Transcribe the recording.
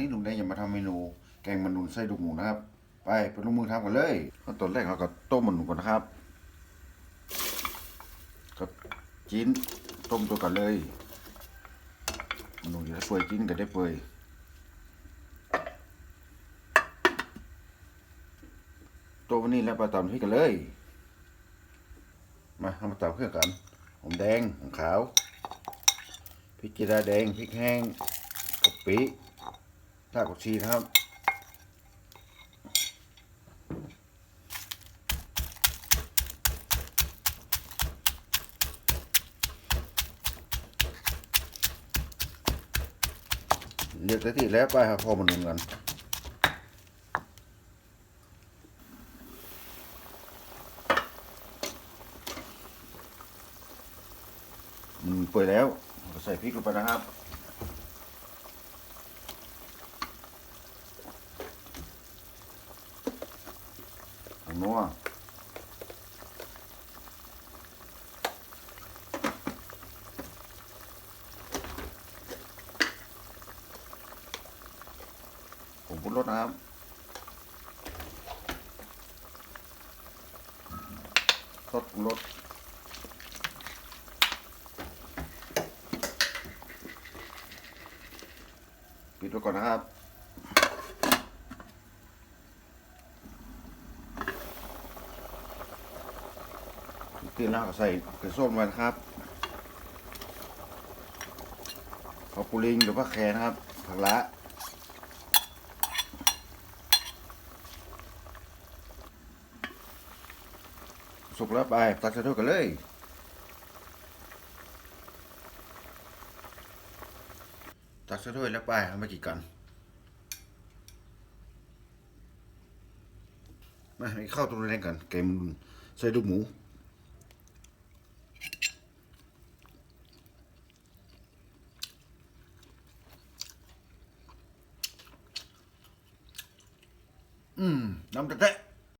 นี้ลุงแดงจะมาทำเมนูแกงมันนุนไส้ดุกหมูนะครับ ไปไปลงมือทำกันเลยขั้นตอนแรกเราก็ต้มมันนุนก่อนนะครับกับจีนต้มตัวกันเลยมันนุนจะเปื่อยจีนก็ได้เปื่อยตัววันนี้แล้วไปตำพริกกันเลย มาทำมาตำเครื่องกันหอมแดงหอมขาวพริกจีราแดงพริกแห้งกะปิ รากผักชีนะครับเรียกได้ที่แล้วไปครับพอมานุนกันมันเปื่อยแล้ว ใส่พริกลงไปนะครับ นัวผงปรุงรสนะครับรสปรุงรสปิดไว้ก่อนนะครับ ตีแล้วก็ใส่เกลือส้มไว้นะครับข้าปูลิงหรือว่าแครนะครับ ผักละสุกแล้วไป ตักใส่ถ้วยกันเลยตักใส่ถ้วยแล้วไปเอามากินกันมาให้เข้าวตรงแรงกันเกมใส่ลูกหมู อืมน้ำตะแตะ